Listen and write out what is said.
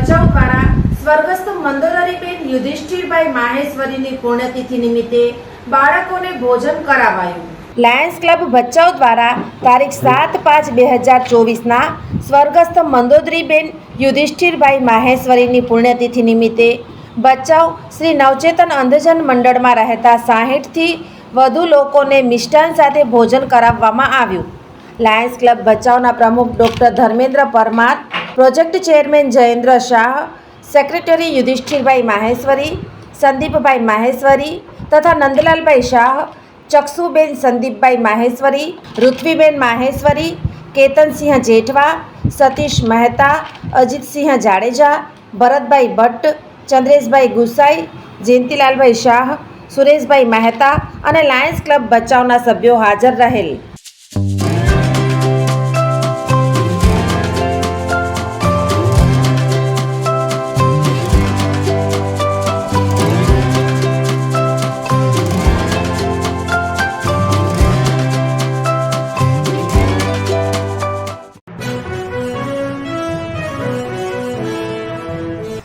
Bhachau દ્વારા સ્વર્ગસ્થ મંદોદરીબેન યુધિષ્ઠિરભાઈ માહેશ્વરીની પુણ્યતિથિ નિમિત્તે બાળકોને ભોજન કરાવાયું. લાયન્સ ક્લબ ભચાઉ દ્વારા તારીખ સાત પાંચ બે હજાર ચોવીસના સ્વર્ગસ્થ મંદોદરીબેન યુધિષ્ઠિરભાઈ માહેશ્વરીની પુણ્યતિથિ નિમિત્તે ભચાઉ શ્રી નવચેતન અંધજન મંડળમાં રહેતા સાહીઠથી વધુ લોકોને મિષ્ટાન સાથે ભોજન કરાવવામાં આવ્યું. લાયન્સ ક્લબ ભચાઉના પ્રમુખ doctor Dharmendra Parmar project chairman Jayendra Shah, secretary યુધિષ્ઠિરભાઈ Maheshwari, સંદીપભાઈ માહેશ્વરી તથા નંદલાલભાઈ શાહ, ચક્ષુબેન સંદીપભાઈ માહેશ્વરી, ઋત્વીબેન માહેશ્વરી, કેતનસિંહ જેઠવા, સતીશ મહેતા, અજીતસિંહ જાડેજા, ભરતભાઈ ભટ્ટ, ચંદ્રેશભાઈ ગુસાઈ, જયંતિલાલભાઈ શાહ, સુરેશભાઈ મહેતા અને લાયન્સ ક્લબ ભચાઉના સભ્યો હાજર રહેલ.